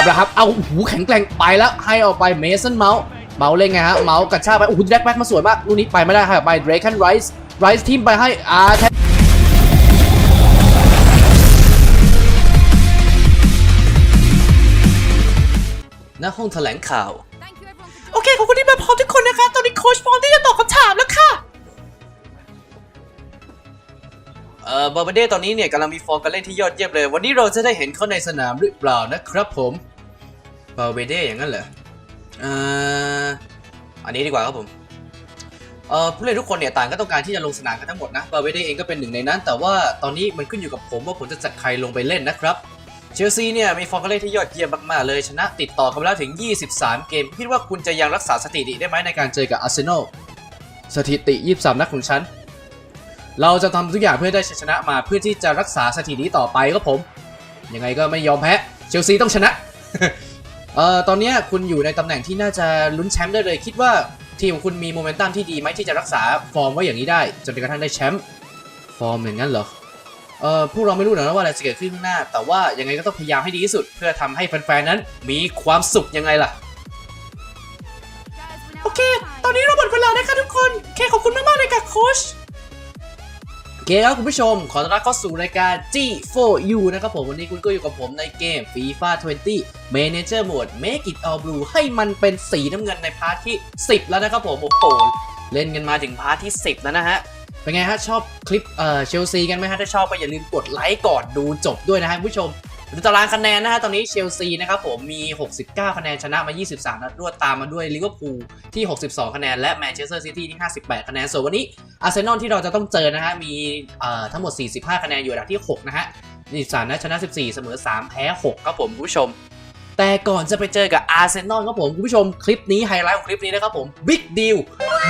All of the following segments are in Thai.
เอาละครับ เอาหูแข็งแกร่งไปแล้วให้ออกไปเมสันเมาส์เมาส์เล่นไงฮะ เมาส์กระชากไป โอ้โหแดกแบ็กมาสวยมาก ลูกนี้ไปไม่ได้ให้ออกไปเดรคันไรส์ไรส์ทีมไปให้อาแทณห้องแถลงข่าว โอเคขอบคุณที่มาพร้อมทุกคนนะคะ ตอนนี้โค้ชพร้อมที่จะตอบคำถามแล้วค่ะ เออบาร์เบเดตอนนี้เนี่ยกำลังมีฟอร์มการเล่นที่ยอดเยี่ยมเลย วันนี้เราจะได้เห็นเขาในสนามหรือเปล่านะครับผมบาร์เบเดอย่างนั้นเหรอเอ่ออันนี้ดีกว่าครับผมเอ่อผู้เล่นทุกคนเนี่ยต่างก็ต้องการที่จะลงสนามกันทั้งหมดนะบาร์เบเดเองก็เป็นหนึ่งในนั้น แต่ว่าตอนนี้มันขึ้นอยู่กับผมว่าผมจะจัดใครลงไปเล่นนะครับเชลซีเนี่ยมีฟอร์มการเล่นที่ยอดเยี่ยมมากๆเลยชนะติดต่อกันแล้วถึง 23 เกมคิดว่าคุณจะยังรักษาสถิติได้ไหมในการเจอกับอาร์เซนอลสถิติ 23 นัดของฉัน เราจะทำทุกอย่างเพื่อได้ชัยชนะมาเพื่อที่จะรักษาสถิติต่อไปครับผม ยังไงก็ไม่ยอมแพ้เชลซีต้องชนะเอ่อตอนเนี้ยคุณอยู่ในตำแหน่งที่น่าจะลุ้นแชมป์ได้เลย คิดว่าทีมของคุณมีโมเมนตัมที่ดีไหมที่จะรักษาฟอร์มไว้อย่างนี้ได้จนกระทั่งได้แชมป์ฟอร์มอย่างนั้นเหรอเอ่อพวกเราไม่รู้หรอกนะว่าอะไรจะเกิดขึ้นข้างหน้า แต่ว่ายังไงก็ต้องพยายามให้ดีที่สุด เพื่อทำให้แฟนๆนั้นมีความสุขยังไงล่ะ โอเค ตอนนี้เราหมดเวลานะคะทุกคนโอเคขอบคุณมากๆเลยค่ะโค้ชโอเคครับคุณผู้ชม ขอต้อนรับเข้าสู่รายการ G4U นะครับผมวันนี้คุณก็อยู่กับผมในเกม FIFA 20 Manager Mode Make it all blue ให้มันเป็นสีน้ำเงินในพาร์ทที่ 10 แล้วนะครับผมโอ้โหเล่นกันมาถึงพาร์ทที่ 10 แล้วนะฮะ เป็นไงฮะชอบคลิปเอ่อเชลซีกันไหมฮะ ถ้าชอบก็อย่าลืมกดไลค์ก่อนดูจบด้วยนะฮะคุณผู้ชม ดูตารางคะแนนนะฮะตอนนี้เชลซีนะครับผมมี 69 คะแนนชนะมา 23 นัดรวดตามมาด้วยลิเวอร์พูลที่ 62 คะแนนและแมนเชสเตอร์ซิตี้ที่ 58 คะแนน ส่วนวันนี้อาร์เซนอลที่เราจะต้องเจอนะฮะมีเอ่อทั้งหมด 45 คะแนนอยู่อันดับที่ 6 นะฮะ23นัดชนะ 14 เสมอ 3 แพ้ 6 ครับผมคุณผู้ชม แต่ก่อนจะไปเจอกับอาร์เซนอลครับผมคุณผู้ชมคลิปนี้ไฮไลท์ของคลิปนี้นะครับผมบิ๊กดีล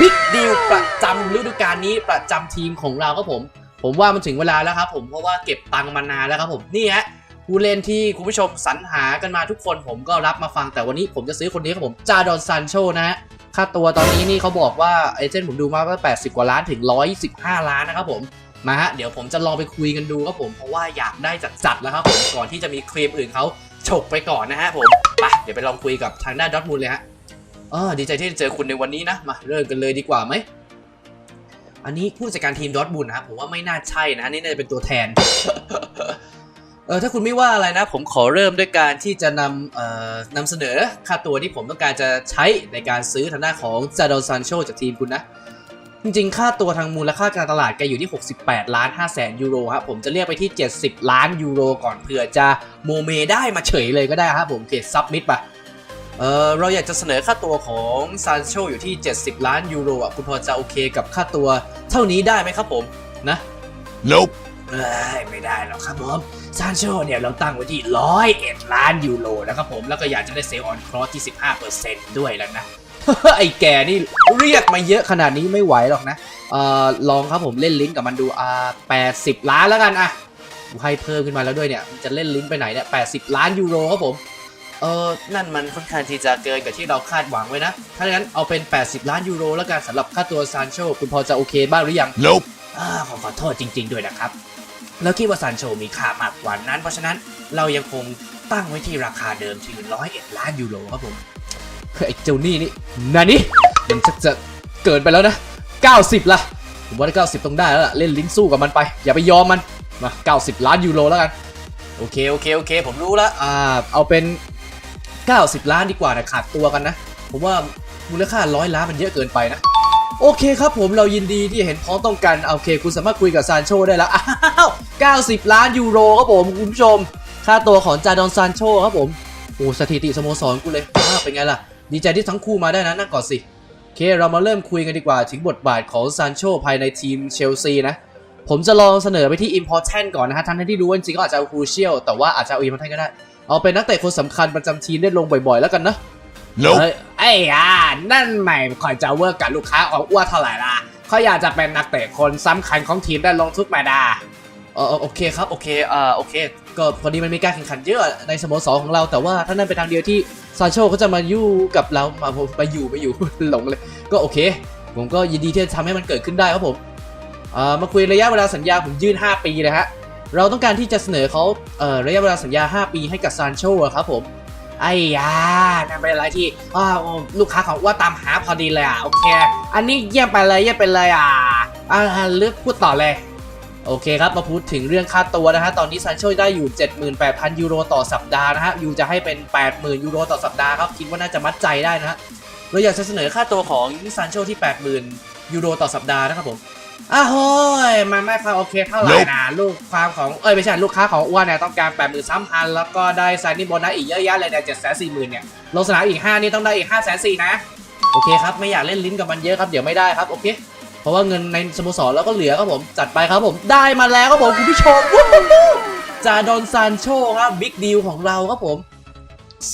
บิ๊กดีลประจำฤดูกาลนี้ประจำทีมของเราครับผม ผมว่ามันถึงเวลาแล้วครับผมเพราะว่าเก็บตังค์มานานแล้วครับผมนี่ฮะ ผู้เล่นที่คุณผู้ชมสรรหากันมาทุกคนผมก็รับมาฟังแต่วันนี้ผมจะซื้อคนนี้ครับผมจาดอนซานโชนะฮะค่าตัวตอนนี้นี่เขาบอกว่าเอเจนต์ผมดูมาว่า 80 กว่าล้านถึง 115 ล้านนะครับผมมาฮะเดี๋ยวผมจะลองไปคุยกันดูครับผมเพราะว่าอยากได้จัดแล้วครับผมก่อนที่จะมีครีมอื่นเขาฉกไปก่อนนะฮะผมไปเดี๋ยวไปลองคุยกับทางด้านดอทมูลเลยฮะเออดีใจที่เจอคุณในวันนี้นะมาเริ่มกันเลยดีกว่าไหมอันนี้ผู้จัดการทีมดอทมูลนะครับผมว่าไม่น่าใช่นะนี่น่าจะเป็นตัวแทน เออถ้าคุณไม่ว่าอะไรนะ ผมขอเริ่มด้วยการที่จะนำเอ่อนำเสนอค่าตัวที่ผมต้องการจะใช้ในการซื้อทางด้านของซาดอนซานโชจากทีมคุณนะ จริงๆ ค่าตัวทางมูลค่าการตลาดแกอยู่ที่ 68 ล้าน5แสนยูโรครับผมจะเรียกไปที่ 70 ล้านยูโรก่อนเผื่อจะโมเมได้มาเฉยเลยก็ได้ครับผมเกตซับมิดปะเออเราอยากจะเสนอค่าตัวของซานโชอยู่ที่ 70 ล้านยูโรอะคุณพอจะโอเคกับค่าตัวเท่านี้ได้ไหมครับผมนะ Nope. เอ้ยไม่ได้หรอกครับผมซานโชเนี่ยเราตั้งไว้ที่ร้อยเอ็ดล้านยูโรนะครับผมแล้วก็อยากจะได้เซลล์ออนครอสที่ 15%ด้วยแล้วนะไอ้แกนี่เรียกมาเยอะขนาดนี้ไม่ไหวหรอกนะเอ่อลองครับผมเล่นลิ้นกับมันดูอ่า80ล้านแล้วกันอะกูให้เพิ่มขึ้นมาแล้วด้วยเนี่ยมันจะเล่นลิ้นไปไหนเนี่ย80ล้านยูโรครับผมเออนั่นมันค่อนข้างที่จะเกินกับที่เราคาดหวังไว้นะ ถ้าอย่างนั้นเอาเป็น 80 ล้านยูโรแล้วกันสำหรับค่าตัวซานโชคุณพอจะโอเคบ้างหรือยัง Nope. อาขอขอโทษจริง ๆ ด้วยนะครับ แล้วคิดว่าซานโชมีค่ามากกว่านั้น เพราะฉะนั้นเรายังคงตั้งไว้ที่ราคาเดิมที่ร้อยเอ็ดล้านยูโรครับผมเฮ้ยไอ้เจ้านี่นี่นานี่มันชักจะเกินไปแล้วนะ 90 ละผมว่าถ้า90 ต้องได้แล้วล่ะ เล่นลิ้นสู้กับมันไป อย่าไปยอมมันมา 90 ล้านยูโรแล้วกัน โอเค โอเค โอเค ผมรู้แล้วอ่า เอาเป็น 90 ล้านดีกว่านะขาดตัวกันนะ ผมว่ามูลค่าร้อยล้านมันเยอะเกินไปนะ โอเคครับผมเรายินดีที่เห็นพ้องต้องกันโอเค คุณสามารถคุยกับซานโชได้แล้วอ้าว90 ล้านยูโรครับผมคุณผู้ชม ค่าตัวของจาดอนซานโชครับผมโอ้สถิติสโมสรกูเลยอ้าวเป็นไงล่ะ ดีใจที่ทั้งคู่มาได้นะนั่งก่อนสิโอเคเรามาเริ่มคุยกันดีกว่าถึงบทบาทของซานโชภายในทีมเชลซีนะ ผมจะลองเสนอไปที่ important ก่อนนะฮะทั้งที่รู้ว่าจริงๆก็อาจจะ crucial แต่ว่าอาจจะเอา important ก็ได้ เอาเป็นนักเตะคนสำคัญประจำทีมได้ลงบ่อยๆ แล้วกันนะ Nope. ไอ้อ่านั่นไม่คอยจะเวิร์กกับลูกค้าของอ้วนเท่าไหร่ล่ะเขาอยากจะเป็นนักเตะคนสำคัญของทีมได้ลงทุกแมตช์อะเออโอเคครับโอเคอ่าโอเค ก็พอดีมันมีการแข่งขันเยอะในสโมสรของเราแต่ว่าถ้านั่นเป็นทางเดียวที่ซานโชเขาจะมาอยู่กับเรามามาอยู่มาอยู่ หลงเลย ก็โอเค ผมก็ยินดีที่จะทำให้มันเกิดขึ้นได้ครับผมอ่ามาคุยระยะเวลาสัญญาผมยื่น 5 ปีเลยฮะเราต้องการที่จะเสนอเขาเอ่อระยะเวลาสัญญา 5 ปีให้กับซานโชครับผม ไอ้ยานั่นเป็นอะไรที่ลูกค้าของว่าตามหาพอดีเลยอะ โอเค อันนี้เยี่ยมไปเลยเยี่ยมไปเลยอะอ่าเลือกพูดต่อเลยโอเคครับ มาพูดถึงเรื่องค่าตัวนะฮะ ตอนนี้ซันโชได้อยู่ 78,000 ยูโรต่อสัปดาห์นะฮะ ยูจะให้เป็น 80,000 ยูโรต่อสัปดาห์ครับ คิดว่าน่าจะมัดใจได้นะฮะเราอยากจะเสนอค่าตัวของซันโชที่ 80,000 ยูโรต่อสัปดาห์นะครับผม อ้าวโห้ยมันไม่ค่อยโอเคเท่าไหร่นะลูกความของเอ้ยไม่ใช่ลูกค้าของอ้วนเนี่ยต้องการ83,000แล้วก็ได้ไซนิ่โบนัสอีกเยอะแยะเลยเนี่ย740,000เนี่ยลงสนามอีก 5 นี่ต้องได้อีก5,400นะ โอเคครับ ไม่อยากเล่นลิ้นกับมันเยอะครับ เดี๋ยวไม่ได้ครับ โอเค เพราะว่าเงินในสโมสรแล้วก็เหลือครับผมจัดไปครับผมได้มาแล้วครับผมคุณผู้ชมวู้ฮู้ฮู้จาดอนซานโชครับบิ๊กดีลของเราครับผม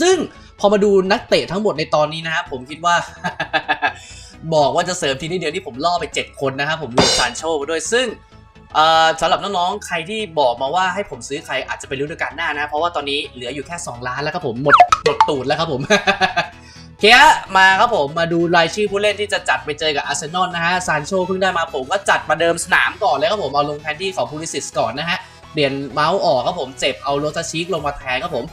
ซึ่งพอมาดูนักเตะทั้งหมดในตอนนี้นะครับผมคิดว่า บอกว่าจะเสริมทีนี้เดียวนี่ผมล่อไป 7 คนนะครับผมรวมซานโชมาด้วยซึ่งสำหรับน้องๆ ใครที่บอกมาว่าให้ผมซื้อใครอาจจะเป็นฤดูกาลหน้านะ เพราะว่าตอนนี้เหลืออยู่แค่ 2 ล้านแล้วครับผมหมดหมดตูดแล้วครับผมเคฮะมาครับผมมาดูรายชื่อผู้เล่นที่จะจัดไปเจอกับอาร์เซนอลนะฮะซานโชเพิ่งได้มาผมก็จัดมาเดิมสนามก่อนเลยครับผมเอาลงแทนที่ของพูลิสิสก่อนนะฮะเปลี่ยนเมาส์ออกครับผมเจ็บเอาโรตาชิกลงมาแทนครับผม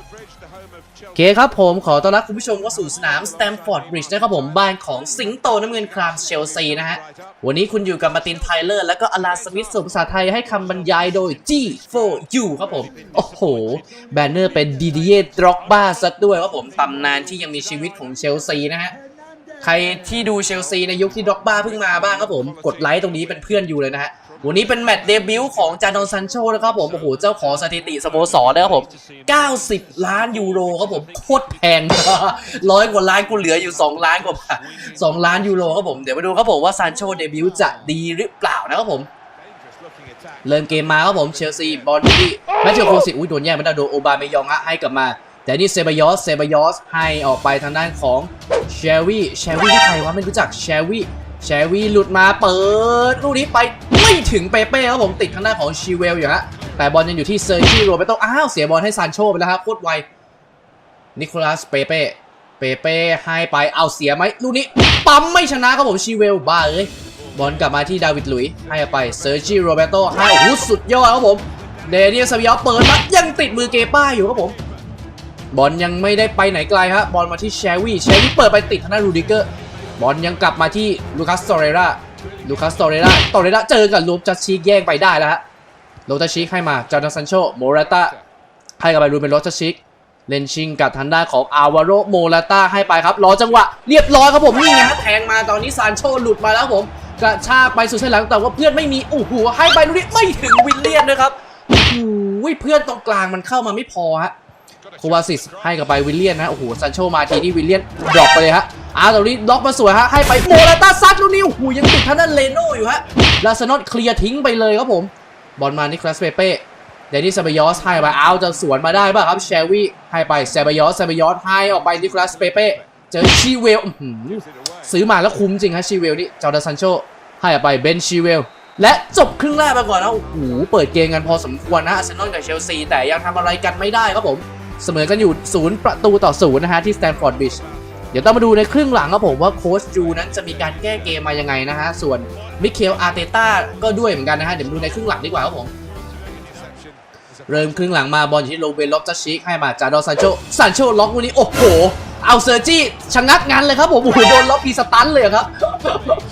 โอเคครับผมขอต้อนรับคุณผู้ชมเข้าสู่สนามสแตมฟอร์ดบริดจ์นะครับผมบ้านของสิงโตน้ำเงินครามเชลซีนะฮะ วันนี้คุณอยู่กับมาตินไทเลอร์แล้วก็อลาสมิธส่วนภาษาไทยให้คำบรรยายโดย G4U ครับผม โอ้โห แบนเนอร์เป็นดีดีเยดร็อกบ้าซะด้วยครับผมตำนานที่ยังมีชีวิตของเชลซีนะฮะ ใครที่ดูเชลซีในยุคที่ด็อกบ้าเพิ่งมาบ้างครับผม กดไลค์ตรงนี้เป็นเพื่อนอยู่เลยนะฮะ วันนี้เป็นแมตช์เดบิวต์ของจานอนซันโชนะครับผมโอ้โหเจ้าของสถิติสโมสรนะครับผม 90 ล้านยูโรครับผมโคตรแพงร้อยกว่าล้านกูเหลืออยู่ 2 ล้านกว่า2ล้านยูโรครับผมเดี๋ยวมาดูครับผมว่าซานโชเดบิวต์จะดีหรือเปล่านะครับผมเริ่มเกมมาครับผมเชลซีบอลที่แมชเชลโคสิอุ้ยโดนแย่งไม่ได้โดนโอบาเมยองฮะให้กลับมา แต่นี่เซบายอสเซบายอสให้ออกไปทางด้านของเชวี่เชวี่ที่ใครวะไม่รู้จักเชวี่ เชวีหลุดมาเปิดลูกนี้ไปไม่ถึงเปเป้ครับผมติดทางด้าของชีเวลอยู่ฮะแต่บอลยังอยู่ที่เซอร์จิโรเบโตอ้าวเสียบอลให้ซานโชไปแล้วครับโคตรไวนิโคลัสเปเป้เปเป้ให้ไปเอาเสียไหมลูกนี้ปั๊มไม่ชนะครับผมชีเวลบ้าเอ้ยบอลกลับมาที่ดาวิดลุยให้ไปเซอร์จิโรเบโตให้โอ้โหสุดยอดครับผมเดเนียลซาวิออเปิดมายังติดมือเกป้าอยู่ครับผมบอลยังไม่ได้ไปไหนไกลฮะบอลมาที่แชวี่แชวี่เปิดไปติดทางด้านรูดิเกอร์ บอลยังกลับมาที่ลูคัสโตเรราลูคัสโตเรราโตเรราเจอกับลูจัสชิกแย่งไปได้แล้วฮะโรตาชิกให้มาจาร์ดซันโชโมราตาให้กับไปรูเป็นโรตาชิกเลนชิงกับทางด้าของอาวาโรโมราตาให้ไปครับรอจังหวะเรียบร้อยครับผมนี่ไงฮะแทงมาตอนนี้ซานโชหลุดมาแล้วผมกระชากไปสู่เส้นหลังแต่ว่าเพื่อนไม่มีโอ้โหให้ไปลูกนี้ไม่ถึงวิลเลียนนะครับโอ้โหเพื่อนตรงกลางมันเข้ามาไม่พอฮะโควาซิสให้กับไปวิลเลียนนะโอ้โหซันโชมาทีนี่วิลเลียนดรอปไปเลยฮะ อาร์ตอนนี้ล็อกมาสวยฮะให้ไปโมราต้าซัดลูกนี้โอ้โหยังติดท่างด้นเลโน่อยู่ฮะลาซานอตเคลียร์ทิ้งไปเลยครับผมบอลมานิคลัสเปเป้เดนิสเซบยอสให้ไปเอาจะสวนมาได้ป่ะครับเชวี่ให้ไปเซบยอสเซบยอสให้ออกไปนิคลัสเปเป้เจอชีเวลซื้อมาแล้วคุ้มจริงฮะชีเวลนี่จอร์ดซันโชให้ไปเบนชีเวลและจบครึ่งแรกไปก่อนนะโอ้โหเปิดเกมกันพอสมควรนะอาร์เซนอลกับเชลซีแต่ยังทำอะไรกันไม่ได้ครับผมเสมอกันอยู่ศูนย์ประตูต่อศูนย์นะฮะที่สแตนฟอร์ดบิช เดี๋ยวต้องมาดูในครึ่งหลังครับผมว่าโค้ชจูนั้นจะมีการแก้เกมมายังไงนะฮะ ส่วนมิเคลอาร์เตต้าก็ด้วยเหมือนกันนะฮะ เดี๋ยวดูในครึ่งหลังดีกว่าครับผม เริ่มครึ่งหล็งมาบอลอยู่ที่โรเบล็อกจัชิกให้มาจาดอซันโชซันโชล็อกวันนี้โอ้โหเอาเซอร์จี้ชะงักงานเลยครับผมโอ้โหโดนล็อกพีสตันเลยครับ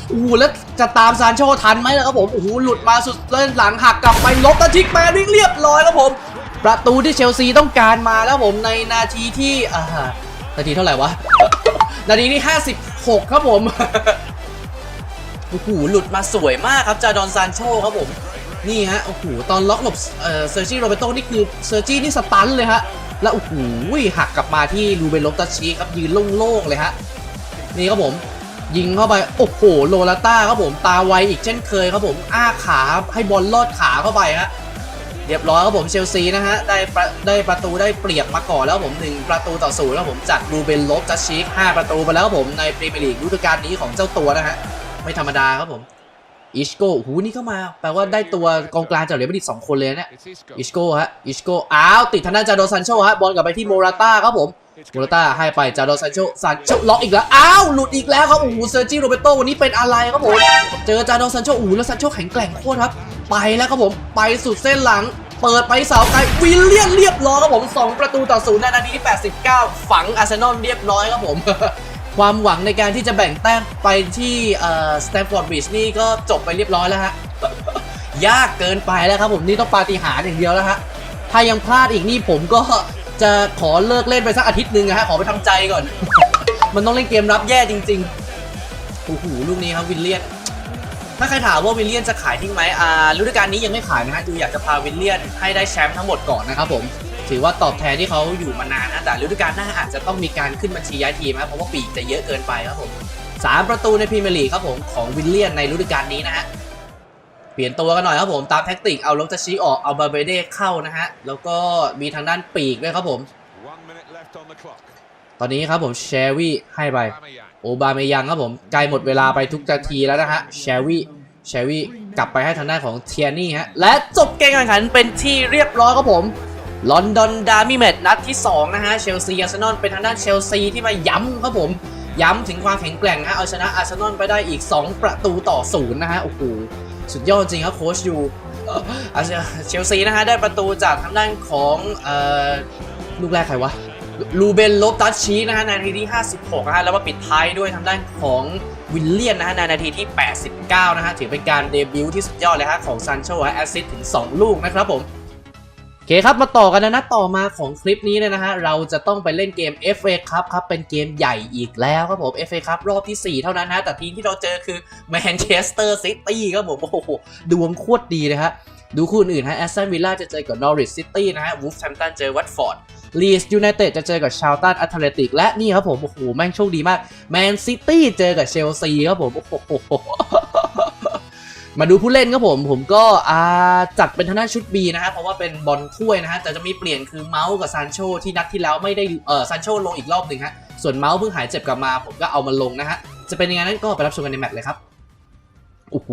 โอ้โหแล้วจะตามซานโชทันไหมล่ะครับผมโอ้โหหลุดมาสุดเล่นหลังหักกลับไปล็อกจัสชิกมาวิ่งเรียบร้อยครับผม ประตูที่เชลซีต้องการมาแล้วผมในนาทีที่อ่านาทีเท่าไหร่วะ นาทีที่ 56 ครับผมโอ้โหหลุดมาสวยมากครับจาดอนซานโชครับผม นี่ฮะโอ้โหตอนล็อกหลบเอ่อเซอร์จิโรเบโตนี่คือเซอร์จินี่สตันเลยฮะแล้วโอ้โหหักกลับมาที่ลูเบนลบตัชชีครับยืนโล่งๆเลยฮะนี่ครับผมยิงเข้าไปโอ้โหโลลาต้าครับผมตาไวอีกเช่นเคยครับผมอ้าขาให้บอลลอดขาเข้าไปฮะ เรียบร้อยครับผมเชลซีนะฮะได้ได้ประตูได้เปรียบมาก่อนแล้วผมหนึ่งประตูต่อศูนย์แล้วผมจากลูเบนลบตัชชีห้าประตูไปแล้วครับผมในพรีเมียร์ลีกฤดูกาลนี้ของเจ้าตัวนะฮะไม่ธรรมดาครับผมอิชโก้หูนี่เข้ามา แปลว่าได้ตัวกองกลางจากเรอัลมาดริดสองคนเลยนะเนี่ยอิชโก้ฮะอิชโก้อ้าวติดทางด้านจาโดซันโชฮะบอลกลับไปที่โมราต้าครับผมโมราต้าให้ไปจาโดซันโชซันโชล็อกอีกแล้วอ้าวหลุดอีกแล้วครับโอ้โหเซอร์จิโรเบโตวันนี้เป็นอะไรครับผมเจอจาโดซันโชโอ้โหแล้วซันโชแข็งแกร่งโคตรครับ ไปแล้วครับผมไปสุดเส้นหลัง เปิดไปเสาไกลวิลเลียนเรียบร้อยครับผม 2 ประตูต่อศูนย์ในนาทีที่89 ฝังอาร์เซนอลเรียบร้อยครับผม ความหวังในการที่จะแบ่งแต้มไปที่สแตมฟอร์ดบริดจ์นี่ก็จบไปเรียบร้อยแล้วฮะยากเกินไปแล้วครับผมนี่ต้องปาฏิหาริย์อย่างเดียวแล้วฮะถ้ายังพลาดอีกนี่ผมก็จะขอเลิกเล่นไปสักอาทิตย์หนึ่งนะฮะขอไปทำใจก่อน มันต้องเล่นเกมรับแย่จริงๆโอ้โหลูกนี้ครับวิลเลียน ถ้าใครถามว่าวิลเลียนจะขายทิ้งไหมอ่าฤดูกาลนี้ยังไม่ขายนะฮะจูอยากจะพาวิลเลียนให้ได้แชมป์ทั้งหมดก่อนนะครับผม ถือว่าตอบแทนที่เขาอยู่มานานนะแต่ฤดูกาลหน้าอาจจะต้องมีการขึ้นบัญชีย้ายทีมนะเพราะว่าปีกจะเยอะเกินไปครับผมสามประตูในพรีเมียร์ลีกครับผมของวิลเลียนในฤดูกาลนี้นะฮะเปลี่ยนตัวกันหน่อยครับผมตามแท็กติกเอาลงตาชีออกเอาบาเบเดเข้านะฮะแล้วก็มีทางด้านปีกด้วยครับผม One minute left on the clock. ตอนนี้ครับผมแชวี่ให้ไป Aubameyang. โอบาเมยังครับผมใกล้หมดเวลาไปทุกนาทีแล้วนะฮะแชวี่แชวี่กลับไปให้ทางด้านของเทียนี่ฮะ และจบเกมการแข่งขันเป็นที่เรียบร้อยครับผมลอนดอนดาร์มี่แมตนัดที่ 2 นะฮะ เชลซีอาร์เซนอลเป็นทางด้านเชลซีที่มาย้ำครับผม ย้ำถึงความแข็งแกร่งฮะ เอาชนะอาร์เซนอลไปได้อีก 2 ประตูต่อศูนย์นะฮะ โอ้โห สุดยอดจริงครับโค้ชยูเชลซีนะฮะ ได้ประตูจากทางด้านของออลูกแรกใครวะ ลูเบนลบตัชชีนะฮะนาทีที่ 56นะฮะแล้วมาปิดท้ายด้วยทางด้านของวิลเลียนนะฮะในนาทีที่ 89 นะฮะถือเป็นการเดบิวต์ที่สุดยอดเลยฮะของซันโชฮะแอสซิสถึง 2 ลูกนะครับผมโอเคครับมาต่อกันนะนะต่อมาของคลิปนี้เนี่ยนะฮะเราจะต้องไปเล่นเกม FA Cup ครับเป็นเกมใหญ่อีกแล้วครับผม FA Cup รอบที่ 4 เท่านั้นฮะแต่ทีมที่เราเจอคือแมนเชสเตอร์ซิตี้ครับผมโอ้โหดวงโคตรดีเลยฮะดูคู่อื่นๆฮะแอสตันวิลล่าจะเจอกับนอริ c ซิตี้นะฮะวูฟแฮมตันเจอวัตฟอร์ด ลีสยูไนเต็ดจะเจอกับชาวตันแอตเลติกและนี่ครับผม โอ้โห แม่งโชคดีมากแมนซิตี้เจอกับเชลซีครับผม โอ้โหมาดูผู้เล่นครับผม ผมก็อาจัดเป็นทางด้านชุด B นะฮะเพราะว่าเป็นบอลถ้วยนะฮะแต่จะมีเปลี่ยนคือเมาส์กับซานโชที่นัดที่แล้วไม่ได้เออซานโชลงอีกรอบหนึ่งฮะส่วนเมาส์เพิ่งหายเจ็บกลับมา ผมก็เอามาลงนะฮะจะเป็นยังไงนั้นก็ไปรับชมกันในแมตช์เลยครับโอ้โห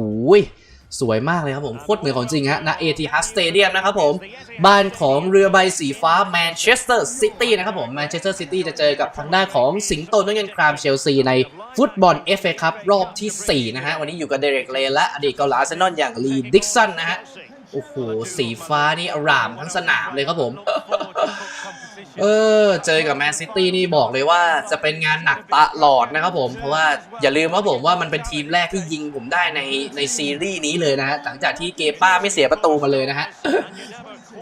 สวยมากเลยครับผม โคตรเหมือนของจริงฮะณเอทีฮัสสเตเดียมนะครับผม บ้านของเรือใบสีฟ้าแมนเชสเตอร์ซิตี้นะครับผม แมนเชสเตอร์ซิตี้จะเจอกับทางด้านของสิงโตนเงินครามเชลซีในฟุตบอล FA คัพรอบที่ 4 นะฮะ วันนี้อยู่กับเดเรกเลและอดีตเกองหลังอาเซนอลอย่างลีดิกสันนะฮะ โอ้โห สีฟ้านี่อร่ามทั้งสนามเลยครับผม เออ เจอกับแมนซิตี้นี่บอกเลยว่าจะเป็นงานหนักตะลอดนะครับผม เพราะว่าอย่าลืมว่าผมว่ามันเป็นทีมแรกที่ยิงผมได้ในในซีรีส์นี้เลยนะฮะหลังจากที่เกป้าไม่เสียประตูมาเลยนะฮะ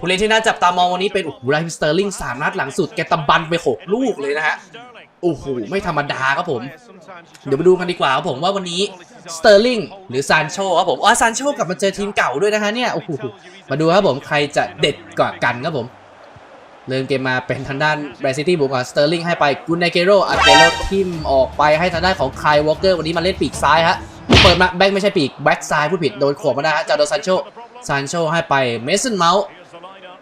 ผู้เล่นที่น่าจับตามองวันนี้เป็นโอ้โหไรมสเตอร์ลิงสามนัดหลังสุดแกตะบันไป6ลูกเลยนะฮะโอ้โหไม่ธรรมดาครับผม เดี๋ยวมาดูกันดีกว่าครับผมว่าวันนี้สเตอร์ลิงหรือซานโชครับผมอ๋อซานโชกลับมาเจอทีมเก่าด้วยนะฮะเนี่ยโอ้โหมาดูครับผมใครจะเด็ดกว่ากันครับผม เริ่มเกมมาเป็นทางด้านแบรซิตี้บุกกับสเตอร์ลิงให้ไปกุนไนเกโรอาเกโรทิมออกไปให้ทางด้านของไคลวอลเกอร์วันนี้มาเล่นปีกซ้ายฮะเปิดมาแบ็กไม่ใช่ปีกแบ็กซ้ายผู้ผิดโดนขวบมาได้ฮะจาโดซานโชซานโชให้ไปเมสันเมาส์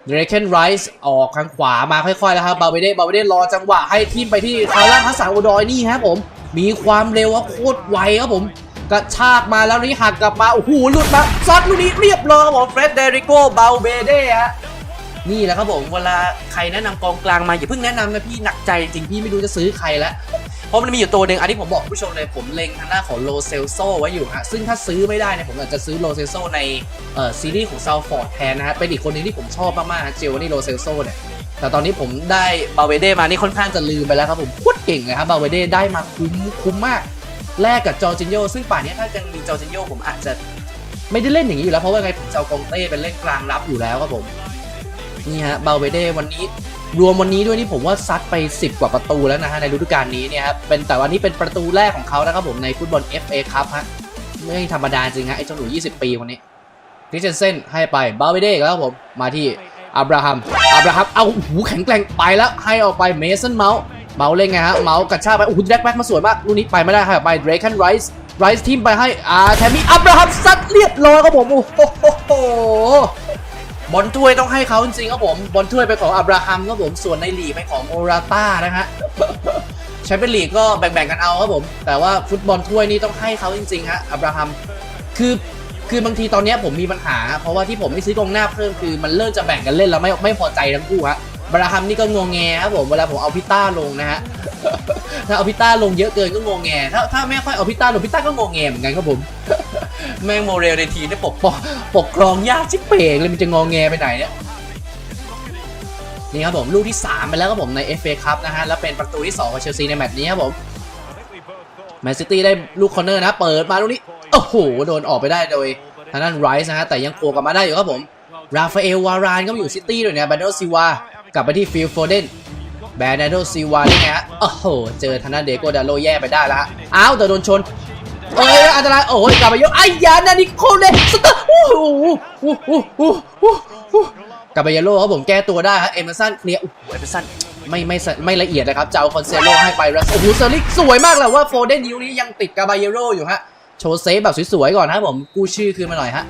เดรเคนไรส์ออกข้างขวามาค่อยๆแล้วครับบาเวเด้บาเวเด้รอจังหวะให้ทีมไปที่คาร่าพัสสาอุดอยนี่ครับผม มีความเร็วว่าโคตรไวครับผมกระชากมาแล้วนี่หักกลับมาโอ้โหหลุดมาซัดลูกนี้เรียบร้อยครับผมเฟรดเดริโกบาเวเด้ฮะ นี่แหละครับผมเวลาใครแนะนำกองกลางมาอย่าเพิ่งแนะนำนะพี่หนักใจจริงพี่ไม่รู้จะซื้อใครแล้วเพราะมันมีอยู่ตัวหนึ่งอันนี้ผมบอกผู้ชมเลยผมเล็งทางด้าของโลเซลโซไว้อยู่ฮะซึ่งถ้าซื้อไม่ได้เนี่ยผมอาจจะซื้อโลเซลโซในเอ่อซีรีส์ของซาวฟอร์ดแทนนะฮะเป็นอีกคนหนึงที่ผมชอบมากๆเจลนี่โลเซลโซเนี่ยแต่ตอนนี้ผมได้บาเวเด้มานี่ค่อนข้างจะลืมไปแล้วครับผมโคตรเก่งเลยครับบาเวเด้ได้มาคุ้มคุ้มมากแลกกับจอร์จินโยซึ่งป่านนี้ถ้ายังมีจอร์จินโยผมอาจจะไม่ได้เล่นอย่างนี้อยู่แล้วเพราะว่าไงผมจะเอากองเต้เป็นเล่นกลางรับอยู่แล้วครับผม นี่ฮะบาเวเด้วันนี้รวมวันนี้ด้วยนี่ผมว่าซัดไป 10 กว่าประตูแล้วนะฮะในฤดูกาลนี้เนี่ยครับเป็นแต่วันนี้เป็นประตูแรกของเขานะครับผมในฟุตบอล FA ครับฮะไม่ธรรมดาจริงฮะไอ้เจ้าหนู20 ปีคนนี้คริสเตนเซนให้ไปบาเวเด้แล้วครับผมมาที่อับราฮัมอับราฮัมเอาหูแข็งแกร่งไปแล้วให้ออกไปเมสันเมาส์เมาส์เล่นไงฮะเมาส์กระชากไปโอ้โหแบ็คแบ็คมาสวยมากลูกนี้ไปไม่ได้ให้ออกไปเดรคันไรส์ไรส์ทีมไปให้อาแทมมี่อับราฮัมซัดเรียบร้อยครับผมโอ้โห บอลถ้วยต้องให้เขาจริงๆครับผม บอลถ้วยเป็นของอับราฮัมครับผม ส่วนในลีกเป็นของโอราต้านะฮะแชมเปี้ยนลีกก็แบ่งๆกันเอาครับผม แต่ว่าฟุตบอลถ้วยนี่ต้องให้เขาจริงๆฮะอับราฮัม คือคือบางทีตอนนี้ผมมีปัญหา เพราะว่าที่ผมไม่ซื้อกองหน้าเพิ่มคือมันเริ่มจะแบ่งกันเล่นแล้วไม่ไม่พอใจทั้งคู่ฮะ อับราฮัมนี่ก็งงแงครับผมเวลาผมเอาพิต้าลงนะฮะถ้าเอาพิต้าลงเยอะเกินก็งงแงถ้าถ้าไม่ค่อยเอาพิต้าลงพิต้าก็งงแงเหมือนกันครับผมแม่งโมเรลในทีมเนี่ปกปกปกครองยากชิบเป่งเลยมันจะงงแงไปไหนเนี่ยนี่ครับผมลูกที่ 3 ไปแล้วครับผมใน FA ครับนะฮะแล้วเป็นประตูที่ 2 ของเชลซีในแมตช์นี้ครับผมแมนซิตี้ได้ลูกคอร์เนอร์นะเปิดมาลูกนี้โอ้โหโดนออกไปได้โดยทางด้านไรส์นะฮะแต่ยังโกกลับมาได้อยู่ครับผมราฟาเอลวารานก็มาอยู่ซิตี้ด้วยเนี่ยแบนโดซิวา กลับไปที่ฟิลโฟเดนแบนโดซิวาได้ไงฮะโอ้โห เจอทางด้าเดโกดาโลแย่ไปได้แล้วฮะอ้าวแต่โดนชน เอ้ยอันตรายโอ้ยกลับมายกไอ้ยานานิโคเลสเตอร์โอ้โหโอ้โหโอ้โหกลับไปยาโลครับผมแก้ตัวได้ฮะเอเมอร์สันเคลียร์โอ้โหเอเมอร์สันไม่ไม่ไม่ละเอียดนะครับจะเอาคอนเซโลให้ไปแล้วโอ้โหเซอร์ลิกสวยมากเลยว่าโฟเดนนิ้วนี้ยังติดกาบายโรอยู่ฮะโชว์เซฟแบบสวยๆก่อนนะผมกู้ชื่อคืนมาหน่อยฮะ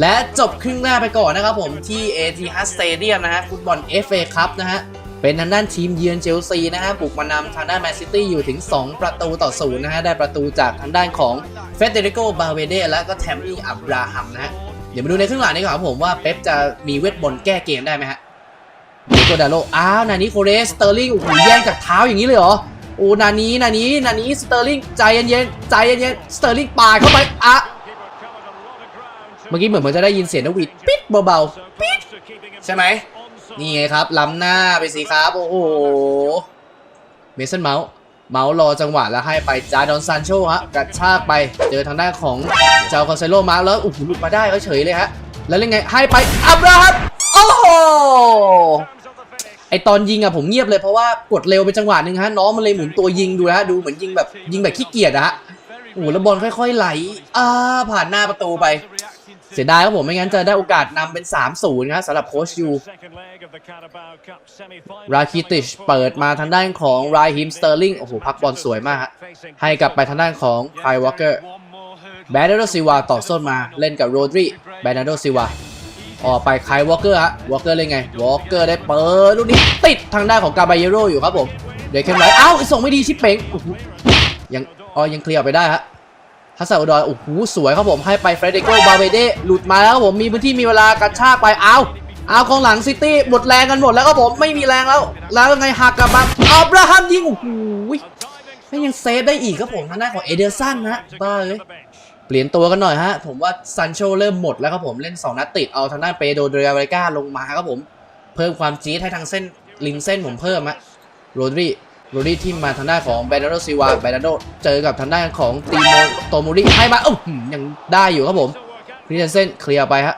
และจบครึ่งแรกไปก่อนนะครับผมที่ Etihad Stadium นะฮะฟุตบอล FA Cup นะฮะเป็นทางด้านทีมเยือนเชลซีนะฮะบุกมานำทางด้านแมนซิตี้อยู่ถึง 2 ประตูต่อศูนย์นะฮะได้ประตูจากทางด้านของเฟเดริโกบาเวเดและก็แทมมี่อับราฮัมนะฮะเดี๋ยวมาดูในครึ่งหลังดีกว่าครับผมว่าเป๊ปจะมีเวทมนต์แก้เกมได้ไหมฮะเดโกดาโลอ้าวนานี้โคเรสสเตอร์ลิงโอ้โหแย่งจากเท้าอย่างนี้เลยเหรอโอ้นานี้นานี้นานี้สเตอร์ลิงใจเย็นๆใจเย็นๆสเตอร์ลิงปาดเข้าไปอะ มื่อกี้เหมือนมันจะได้ยินเสียงนกหวีดปิ๊ดเบาๆปิ๊ดใช่ไหมนี่ไงครับ ล้ำหน้าไปสิครับ โอ้โหเมสันเมาส์เมาส์รอจังหวะแล้วให้ไปจาดอนซานโชฮะกระชากไปเจอทางด้านของเจ้าคอนเซโลมาร์กแล้วโอ้โหหลุดมาได้ก็เฉยเลยฮะ แล้วยังไงให้ไปอับราฮัมโอ้โหไอตอนยิงอะผมเงียบเลยเพราะว่ากดเร็วไปจังหวะหนึ่งฮะน้องมันเลยหมุนตัวยิงดูนะฮะดูเหมือนยิงแบบยิงแบบขี้เกียจอะฮะโอ้โหแล้วบอลค่อย ๆ ไหลอ่าผ่านหน้าประตูไป เสียดายครับผมไม่งั้นจะได้โอกาสนำเป็น 3-0ครับสำหรับโคชยูราคิติชเปิดมาทางด้านของไรฮิมสเตอร์ลิงโอ้โหพักบอลสวยมากฮะให้กลับไปทางด้านของไคลวอลเกอร์แบนนาโดซิวาต่อส้นมาเล่นกับโรดริแบนนาโดซิวาออกไปไคลวอลเกอร์ฮะวอลเกอร์เล่นไงวอลเกอร์ได้เปิดลูกนี้ติดทางด้านของกาบาเยโรอยู่ครับผมเดคเคนไรอ้าวส่งไม่ดีชิปเป่งยังอ๋อยังเคลียร์ไปได้ฮะ ฮัสซันอุดอยโอ้โหสวยครับผมให้ไปเฟรเดโกบาเวเดหลุดมาแล้วครับผมมีพื้นที่มีเวลากระชากไปเอาเอากองหลังซิตี้หมดแรงกันหมดแล้วครับผมไม่มีแรงแล้ว แล้วไงหักกลับมาอับราฮัมยิงโอ้โหไม่ยังเซฟได้อีกครับผมทางด้านของเอเดอร์สันนะบ้าเลยเปลี่ยนตัวกันหน่อยฮะ ผมว่าซันโชเริ่มหมดแล้วครับผมเล่น 2 นัดติดเอาทางด้านเปโดเดรเวกาลงมาครับผม เพิ่มความจี๊ดให้ทางเส้นริมเส้นผมเพิ่มฮะโรดริ โรดริที่มาทางด้านของแบรนาโดซิวาแบรนาโดเจอกับทางด้านของตีโมโตมูริให้มาโอ้โหยังได้อยู่ครับผมคริสเตนเซนเคลียร์ไปฮะ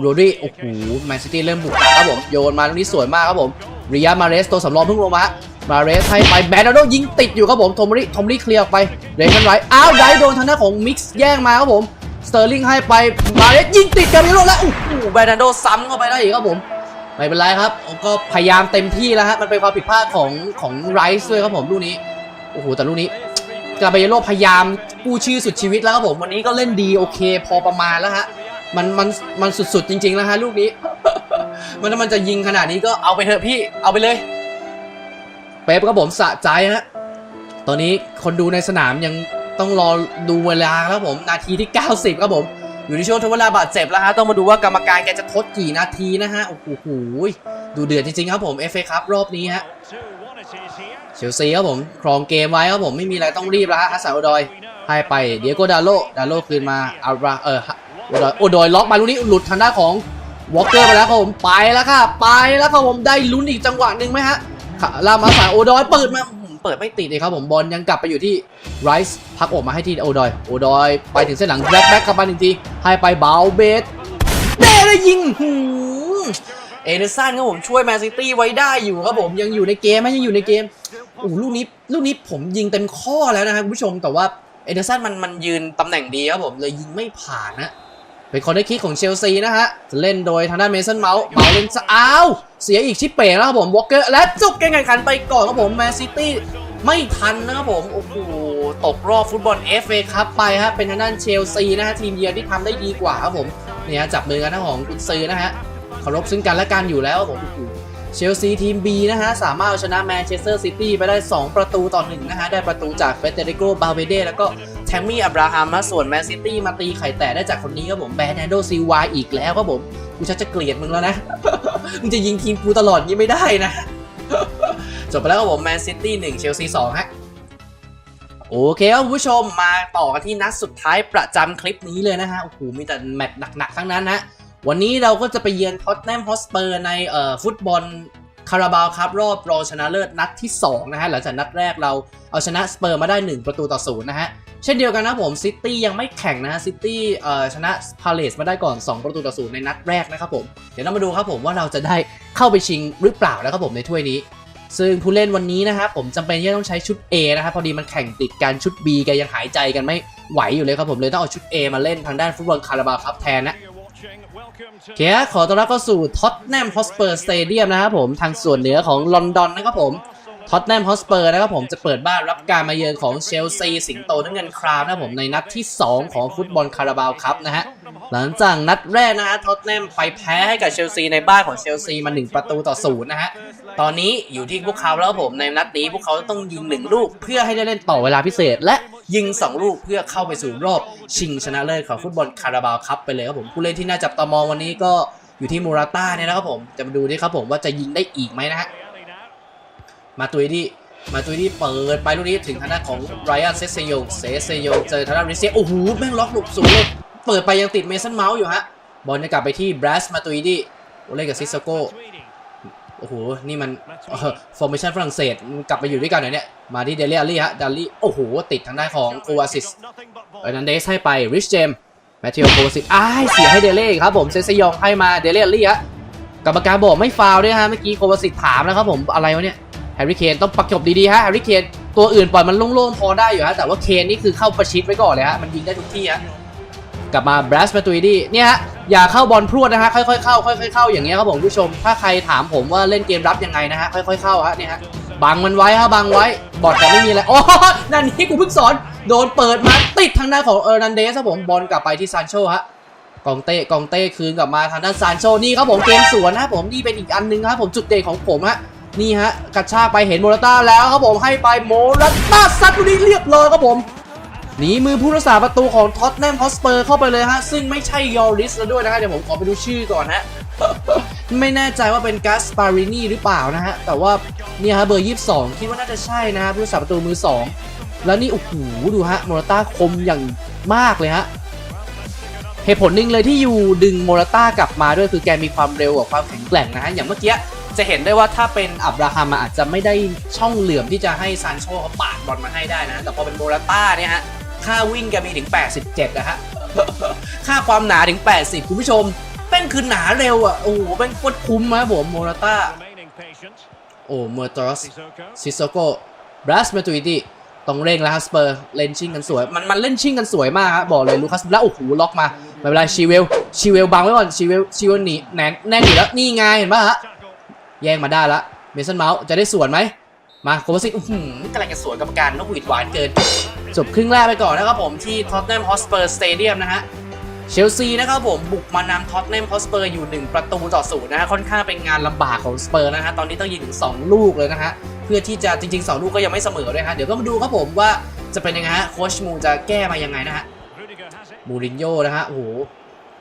โรดริโอ้โหแมนซิตี้เริ่มบุกครับผมโยนมาตรงนี้สวยมากครับผมริยามาเรสตัวสำรองเพิ่งลงมามาเรสให้ไปแบรนาโดยิงติดอยู่ครับผมโทมูริโทมูริเคลียร์ออกไปเรนกันไรอ้าวได้โดนทางด้านของมิกซ์แย่งมาครับผมสเตอร์ลิงให้ไปมาเรสยิงติดกับมิโลแล้วโอ้โหแบรนาโดซ้ำเข้าไปได้อีกครับผม ไม่เป็นไรครับผมก็พยายามเต็มที่แล้วฮะมันเป็นความผิดพลาดของของไรซ์ด้วยครับผมลูกนี้โอ้โหแต่ลูกนี้กาเบโลพยายามกู้ชื่อสุดชีวิตแล้วครับผมวันนี้ก็เล่นดีโอเคพอประมาณแล้วฮะมันมันมันสุดๆจริงๆแล้วฮะลูกนี้มันมันจะยิงขนาดนี้ก็เอาไปเถอะพี่เอาไปเลย เป๊ปครับผมสะใจฮะตอนนี้คนดูในสนามยังต้องรอดูเวลาครับผมนาทีที่ 90 ครับผม อยู่ในช่วงทดเวลาบาดเจ็บแล้วฮะต้องมาดูว่ากรรมการแกจะทดกี่นาทีนะฮะโอ้โหดูเดือดจริงๆครับผม FA ครับรอบนี้ฮะเชลซีครับผมครองเกมไว้ครับผมไม่มีอะไรต้องรีบแล้วฮะฮัสซันโอดอยให้ไปเดียโกดาโลดาโลคืนมาอาราเออโอดอยโอดอยล็อกมาลูกนี้หลุดทางด้านของวอลเกอร์ไปแล้วครับผมไปแล้วค่ะไปแล้วครับผมได้ลุ้นอีกจังหวะหนึ่งไหมฮะค่ะลามาสาโอดอยเปิดมา ปิดไม่ติดเลยครับผมบอลยังกลับไปอยู่ที่ไรส์พักออกมาให้ที่โอดอยโอดอยไปถึงเส้นหลังแบ็คแบ็คกลับมาหนึ่งทีให้ไปเบาเบสเด้ได้ยิงเอเดอร์สันครับผมช่วยแมนซิตี้ไว้ได้อยู่ครับผมยังอยู่ในเกมไหมยังอยู่ในเกมโอ้ลูกนี้ลูกนี้ผมยิงเต็มข้อแล้วนะครับคุณผู้ชมแต่ว่าเอเดอร์สันมันมันยืนตำแหน่งดีครับผมเลยยิงไม่ผ่านนะ เป็นคนได้คิกของเชลซีนะฮะจะเล่นโดยทางด้านเมสันเมาส์เมาเล่นซะอ้าว เสียอีกชิปเป๋แล้วครับผมวอลเกอร์และจบการแข่งขันไปก่อนครับผมแมนซิตี้ไม่ทันนะครับผม โอ้โห ตกรอบฟุตบอล FA ครับไปฮะ เป็นทางด้านเชลซีนะฮะ ทีมเยือนที่ทำได้ดีกว่าครับผม เนี่ยจับมือกันทั้งของกุนซือนะฮะเคารพซึ่งกันและกันอยู่แล้วครับผมโอ้โหเชลซีทีม B นะฮะ สามารถเอาชนะแมนเชสเตอร์ซิตี้ไปได้ 2 ประตูต่อ1นะฮะ ได้ประตูจากเฟเดริโกบาเวเดแล้วก็ แทมมี่อับราฮัมนะส่วนแมนซิตี้มาตีไข่แตกได้จากคนนี้ครับผมแบรนโดซิวาอีกแล้วครับผมกูชักจะเกลียดมึงแล้วนะ มึงจะยิงทีมกูตลอดงี้ไม่ได้นะจบไปแล้วครับผมแมนซิตี้1เชลซี2ฮะโอเคครับผู้ชมมาต่อกันที่นัดสุดท้ายประจำคลิปนี้เลยนะฮะโอ้โหมีแต่แมตช์หนักๆทั้งนั้นนะวันนี้เราก็จะไปเยือนท็อตแนมฮอสเปอร์ในเอ่อฟุตบอลคาราบาวครับรอบรองชนะเลิศนัดที่ 2 นะฮะ หลังจากนัดแรกเราเอาชนะสเปอร์มาได้ 1 ประตูต่อศูนย์นะฮะ เช่นเดียวกันนะผมซิตี้ยังไม่แข่งนะซิตี้ชนะพาเลสมาได้ก่อน 2 ประตูต่อศูนย์ในนัดแรกนะครับผมเดี๋ยวเรามาดูครับผมว่าเราจะได้เข้าไปชิงหรือเปล่านะครับผมในถ้วยนี้ ซึ่งผู้เล่นวันนี้นะครับผมจำเป็นที่จะต้องใช้ชุด A นะครับพอดีมันแข่งติดกันชุด B แกยังหายใจกันไม่ไหวอยู่เลยครับผมเลยต้องเอาชุด A มาเล่นทางด้านฟุตบอลคาราบาวครับแทนนะโอเคขอต้อนรับเข้าสู่ท็อตแนมฮอสเปอร์สเตเดียมนะครับผมทางส่วนเหนือของลอนดอนนะครับผม ท็อตแนมฮอสเปอร์นะครับผมจะเปิดบ้านรับการมาเยือนของเชลซีสิงโตน้ำเงินครามนะครับผมในนัดที่ 2 ของฟุตบอลคาราบาวครับนะฮะหลังจากนัดแรกนะฮะท็อตแนมไปแพ้ให้กับเชลซีในบ้านของเชลซีมา 1 ประตูต่อศูนย์นะฮะตอนนี้อยู่ที่พวกเขาแล้วครับผมในนัดนี้พวกเขาต้องยิง 1 ลูกเพื่อให้ได้เล่นต่อเวลาพิเศษ และยิง 2 ลูกเพื่อเข้าไปสู่รอบชิงชนะเลิศของฟุตบอลคาราบาวครับไปเลยครับผมผู้เล่นที่น่าจับตามองวันนี้ก็อยู่ที่มูราต้าเนี่ยนะครับผมจะมาดูดิครับผมว่าจะยิงได้อีกไหมนะฮะ มาตุยดีมาตุยดีเปิดไปลูกนี้ถึงทางด้านของไรอันเซเซโยเซเซโยเจอทางด้านริเซียโอ้โหแม่งล็อกหลบสูงเลยเปิดไปยังติดเมสันเมาส์อยู่ฮะบอลจะกลับไปที่บรัสมาตุยดีโอเล่กับซิสโก้โอ้โห นี่มันฟอร์เมชันฝรั่งเศสกลับมาอยู่ด้วยกันเหรอเนี่ย มาที่เดลี่อารี่ฮะดาลี่โอ้โห ติดทางด้านของโควาซิสเออนันเดสให้ไป ริชเจมแมทธิโอโคสิตอ้ายเสียให้เดเล่ครับผม เซซยองให้มา เดเล่ลี่ฮะ กรรมการบอกไม่ฟาวด้วยฮะ เมื่อกี้โควาสิตถามแล้วครับผม อะไรวะเนี่ย แฮร์รี่เคนต้องประกบดีๆฮะแฮร์รี่เคนตัวอื่นปล่อยมันโล่งๆพอได้อยู่ฮะแต่ว่าเคนนี่คือเข้าประชิดไว้ก่อนเลยฮะมันยิงได้ทุกที่ฮะกลับมาบรัสมาตุยดี้เนี่ยฮะอย่าเข้าบอลพรวดนะฮะค่อยๆเข้าค่อยๆเข้าอย่างเงี้ยครับผมผู้ชม ถ้าใครถามผมว่าเล่นเกมรับยังไงนะฮะค่อยๆเข้าฮะเนี่ยฮะบังมันไว้ฮะบังไว้บอดแต่ไม่มีอะไรโอ้นั่นนี่กูเพิ่งสอนโดนเปิดมาติดทางด้านของเออร์นันเดสครับผมบอลกลับไปที่ซานโชฮะกองเต้กองเต้คืนกลับมาทางด้านซานโชนี่ครับผมเกมสวนนะผมนี่เป็นอีกอันนึงครับผมจุดเด่นของผมฮะ นี่ฮะกระชากไปเห็นโมราต้าแล้วครับผมให้ไปโมราต้าซัดลูกนี้เรียบร้อยครับผมหนีมือผู้รักษาประตูของท็อตแนมฮอสเปอร์เข้าไปเลยฮะ ซึ่งไม่ใช่ยอริสแล้วด้วยนะฮะ เดี๋ยวผมขอไปดูชื่อก่อนฮะ ไม่แน่ใจว่าเป็นกัสปารินีหรือเปล่านะฮะ แต่ว่าเนี่ยฮะเบอร์ 22 คิดว่าน่าจะใช่นะฮะผู้รักษาประตูมือ 2 แล้วนี่โอ้โหดูฮะโมราต้าคมอย่างมากเลยฮะเหตุผลหนึ่งเลยที่อยู่ดึงโมราต้ากลับมาด้วยคือแกมีความเร็วกับความแข็งแกร่งนะฮะอย่างเมื่อกี้ จะเห็นได้ว่าถ้าเป็นอับราฮัมอาจจะไม่ได้ช่องเหลื่อมที่จะให้ซานโชเขาปาดบอลมาให้ได้นะ แต่พอเป็นโมราต้าเนี่ยฮะค่าวิ่งแกมีถึง 87นะฮะค่าความหนาถึง 80 คุณผู้ชมแป้งคือหนาเร็วอะโอ้โหแป้งโคตรคุ้มนะผมโมราต้าโอ้เมอร์ตอสซิโซโกบรัสมาตุยตี้ต้องเร่งแล้วครัสเปอร์เล่นชิงกันสวย มันมันเล่นชิงกันสวยมากครับบอกเลยลูคัสแล้วโอ้โหล็อกมาไม่เป็นไรชีเวลชีเวลบังไว้ก่อนชีเวลชีเวลหนีแน่นแน่นอยู่แล้วนี่ไงเห็นปะฮะ แย่งมาได้ละเมสันเมาส์จะได้สวนไหมมาโควัสิอื้อหือกำลังจะสวนกรรมการนกหวีดหวานเกิน จบครึ่งแรกไปก่อนนะครับผมที่ท็อตแนมฮอสเปอร์สเตเดียมนะฮะเชลซีนะครับผมบุกมานำท็อตแนมฮอสเปอร์อยู่ 1 ประตูต่อศูนย์นะฮะค่อนข้างเป็นงานลำบากของสเปอร์นะฮะตอนนี้ต้องยิงถึง 2 ลูกเลยนะฮะเพื่อที่จะจริง ๆ 2 ลูกก็ยังไม่เสมอด้วยฮะเดี๋ยวก็มาดูครับผมว่าจะเป็นยังไงฮะโค้ชมูจะแก้มายังไงนะฮะมูรินโญ่นะฮะโอ้โห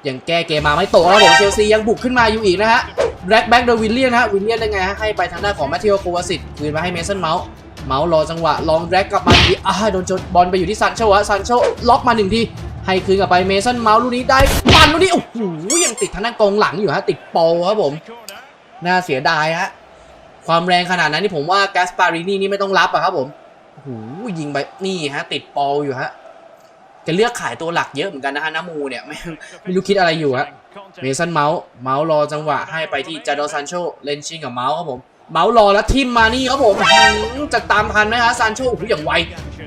ยังแก้เกมมาไม่ตกครับผมเชลซียังบุกขึ้นมาอยู่อีกนะฮะแบล็กแบ็กโดยวิลเลียนนะฮะวิลเลียนได้ไงฮะให้ไปทางด้านของแมทธิโอโควาสิตคืนมาให้เมสันเมาส์เมาส์รอจังหวะลองแบล็กกลับมาดีอ่าโดนจนบอลไปอยู่ที่ซันโชฮะซันโชล็อกมาหนึ่งทีให้คืนกลับไปเมสันเมาส์ลูกนี้ได้ปันลูกนี้โอ้โหยังติดทางด้านกองหลังอยู่ฮะติดโปรครับผมน่าเสียดายฮะความแรงขนาดนั้นนี่ผมว่าแกสปารินีนี่ไม่ต้องรับอะครับผมโอ้โหยิงไปนี่ฮะติดโปรอยู่ฮะ จะเลือกขายตัวหลักเยอะเหมือนกันนะฮะน้ามูเนี่ยไม่ไม่รู้คิดอะไรอยู่ฮะเมสันเมาส์เมาส์รอจังหวะให้ไปที่จาโดซันโชเล่นชิงกับเมาส์ครับผมเมาส์รอแล้วทิมมานี่ครับผมอื้อหือจะตามทันไหมฮะซานโชโอ้โหอย่างไว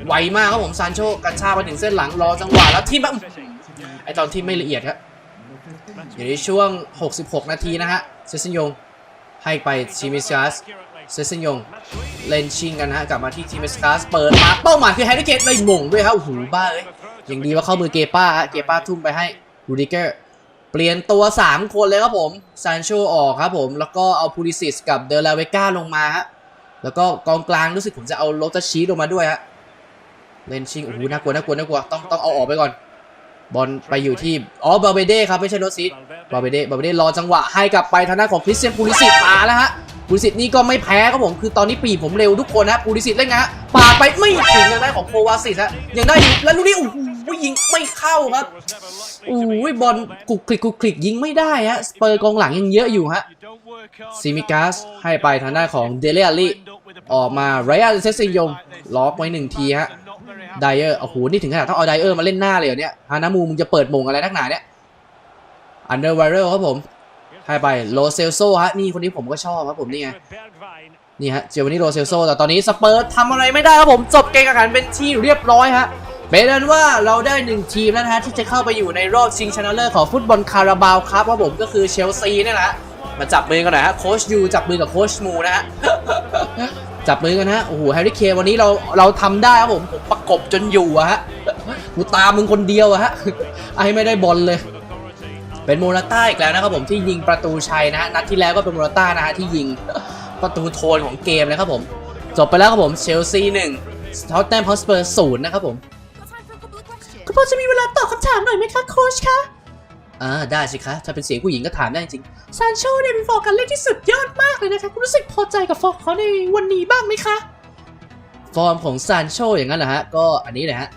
ไวมากครับผมซานโชกระชากไปถึงเส้นหลังรอจังหวะแล้วที่แบบไอตอนที่ไม่ละเอียดครับอยู่ในช่วง 66 นาทีนะฮะเซซันยงให้ไปชิมิสคัสเซซันยงเล่นชิงกันนะฮะกลับมาที่ทีมิสคัสเปิดมาเป้าหมายคือแฮร์รี่เกตได้หม่งด้วยครับโอ้โหบ้าเอยยังดีว่าเข้ามือเกป้า เกป้าทุ่มไปให้รูดิเกอร์ เปลี่ยนตัว 3 คนเลยครับผมซานโชออกครับผม แล้วก็เอาพูลิซิสกับเดลาเวก้าลงมาฮะ แล้วก็กองกลางรู้สึกผมจะเอาโลตัสชีลงมาด้วยฮะ เลนชิง โอ้โห น่ากลัว น่ากลัว น่ากลัว ต้องต้องเอาออกไปก่อน บอลไปอยู่ที่ อ๋อ บาเบเด้ครับ ไม่ใช่โรซิสบาเบเด้บาเบเด้รอจังหวะให้กลับไปทางด้านของคริสเตียนปูลิสิตมาแล้วฮะปูลิสิตนี่ก็ไม่แพ้ครับผมคือตอนนี้ปีผมเร็วทุกคนนะปูลิสิตเล่นไงฮะปาดไปไม่ถึงทางได้ของโควาสิตฮะยังได้แล้วลูกนี้โอ้โห อ้ยยิงไม่เข้าครับ Was never likely โอ้ยบอลกุกคลิกกุกคลิกยิงไม่ได้ฮะสเปอร์กองหลังยังเยอะอยู่ฮะซิมิกัสให้ไปทางด้านของเดเลียลี่ออกมาไรอันเซซิยงล็อกไว้หนึ่งทีฮะไดเออร์โอ้โหนี่ถึงขนาดต้องเอาไดเออร์มาเล่นหน้าเลยเหรอเนี่ยฮานามูมึงจะเปิดมงอะไรนักหนาเนี่ยอันเดอร์ไวเรลครับผมให้ไปโลเซลโซฮะนี่คนนี้ผมก็ชอบครับผมนี่ไงนี่ฮะเจวานี่โรเซลโซแต่ตอนนี้สเปอร์ทำอะไรไม่ได้ครับผมจบเกมการแข่งขันเป็นที่เรียบร้อยฮะ เป็นนั้นว่าเราได้หนึ่งทีมแล้วนะฮะที่จะเข้าไปอยู่ในรอบชิงชนะเลิศของฟุตบอลคาราบาวครับครับผมก็คือเชลซีนี่แหละมาจับมือกันหน่อยฮะโคชยูจับมือกับโคชมูนะฮะจับมือกันฮะโอ้โหแฮร์รี่เคนวันนี้เราเราทำได้ครับผมผมประกบจนอยู่อะฮะกูตามมึงคนเดียวอะฮะไอ้ไม่ได้บอลเลย เป็นโมราต้าอีกแล้วนะครับผมที่ยิงประตูชัยนะฮะนัดที่แล้วก็เป็นโมราต้านะฮะที่ยิงประตูโทนของเกมเลยครับผมจบไปแล้วครับผมเชลซีหนึ่งท็อตแนมฮอสเปอร์ศูนย์นะครับผม คุณพ่อจะมีเวลาตอบคำถามหน่อยไหมคะโค้ชคะอ่าได้สิคะถ้าเป็นเสียงผู้หญิงก็ถามได้จริงซานโชเนี่ยเป็นฟอร์มการเล่นที่สุดยอดมากเลยนะคะคุณรู้สึกพอใจกับฟอร์มเขาในวันนี้บ้างไหมคะ ฟอร์มของซานโชอย่างนั้นเหรอฮะก็อันนี้เลยฮะ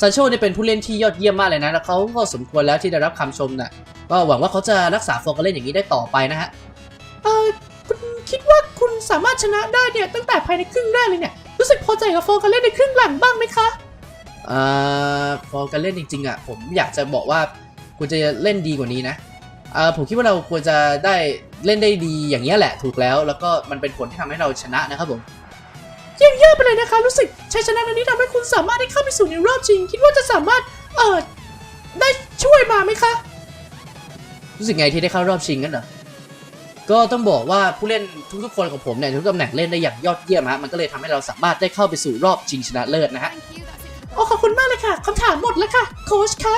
ซานโชเนี่ยเป็นผู้เล่นที่ยอดเยี่ยมมากเลยนะแล้วเขาก็สมควรแล้วที่ได้รับคำชมนะก็หวังว่าเขาจะรักษาฟอร์มการเล่นอย่างนี้ได้ต่อไปนะฮะเออคุณคิดว่าคุณสามารถชนะได้เนี่ยตั้งแต่ภายในครึ่งแรกเลยเนี่ยรู้สึกพอใจกับฟอร์มการเล่นในครึ่งหลังบ้างไหมคะ อ่าฟอการเล่นจริงๆอะผมอยากจะบอกว่าควรจะเล่นดีกว่านี้นะอ่าผมคิดว่าเราควรจะได้เล่นได้ดีอย่างนี้แหละถูกแล้ว แล้วก็มันเป็นผลที่ทำให้เราชนะนะครับผมเยี่ยมยี่ยมไปเลยนะคะรู้สึกชัยชนะนันนี้ทำให้คุณสามารถได้เข้าไปสู่ในรอบชิง คิดว่าจะสามารถเออได้ช่วยมาไหมคะ รู้สึกไงที่ได้เข้ารอบชิงกันเหรอก็ต้องบอกว่าผู้เล่นทุกๆคนของผมเนี่ยทุกตำแหน่งเล่นได้อย่างยอดเยี่ยมฮะมันก็เลยทำให้เราสามารถได้เข้าไปสู่รอบชิงชนะเลิศนะฮะ โอ้ขอบคุณมากเลยค่ะคำถามหมดแล้วค่ะโค้ชคะ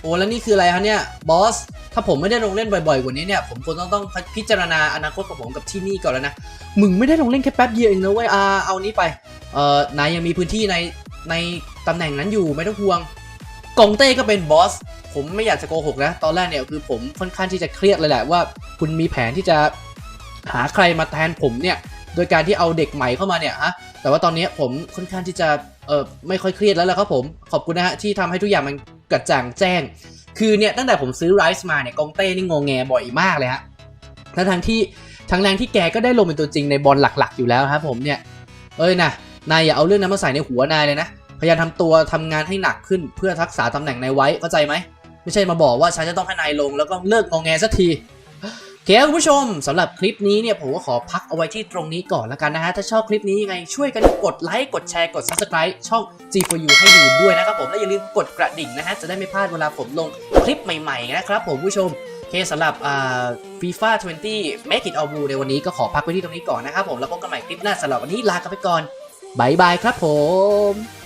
โอ้แล้วนี่คืออะไรคะเนี่ยบอสถ้าผมไม่ได้ลงเล่นบ่อยๆกว่านี้เนี่ยผมคงต้องต้องพิจารณาอนาคตของผมกับที่นี่ก่อนแล้วนะมึงไม่ได้ลงเล่นแค่แป๊บเดียวเองนะเว้ยอาเอานี้ไปเอ่อนายยังมีพื้นที่ในในตำแหน่งนั้นอยู่ไม่ต้องห่วงกองเต้ก็เป็นบอสผมไม่อยากจะโกหกนะ ตอนแรกเนี่ยคือผมค่อนข้างที่จะเครียดเลยแหละว่า คุณมีแผนที่จะหาใครมาแทนผมเนี่ย โดยการที่เอาเด็กใหม่เข้ามาเนี่ยฮะ แต่ว่าตอนนี้ผมค่อนข้างที่จะเออไม่ค่อยเครียดแล้วละครับผมขอบคุณนะฮะที่ทำให้ทุกอย่างมันกระจ่างแจ้ง คือเนี่ยตั้งแต่ผมซื้อไรซ์มาเนี่ยกองเต้นี่งงแงบ่อยมากเลยฮะทั้งทางที่ทั้งแรงที่แกก็ได้ลงเป็นตัวจริงในบอลหลักๆ อยู่แล้วครับผมเนี่ยเอ้ยนะนายอย่าเอาเรื่องนั้นมาใส่ในหัวนายเลยนะพยายามทำตัวทำงานให้หนักขึ้นเพื่อทักษาตำแหน่งนายไว้เข้าใจไหมไม่ใช่มาบอกว่าฉันจะต้องให้นายลงแล้วก็เลิกงงแงสักที เคคุณผู้ชมสำหรับคลิปนี้เนี่ยผมก็ขอพักเอาไว้ที่ตรงนี้ก่อนแล้วกันนะฮะ ถ้าชอบคลิปนี้ยังไงช่วยกันกดไลค์กดแชร์กด subscribe ช่อง G4U ให้ดูด้วยนะครับผมและอย่าลืมกดกระดิ่งนะฮะ จะได้ไม่พลาดเวลาผมลงคลิปใหม่ๆนะครับผมผู้ชมเคสำหรับอ่า FIFA 20 Make it all blue ในวันนี้ก็ขอพักไว้ที่ตรงนี้ก่อนนะครับผมแล้วพบกันใหม่คลิปหน้าสำหรับวันนี้ลากันไปก่อนบายบายครับผม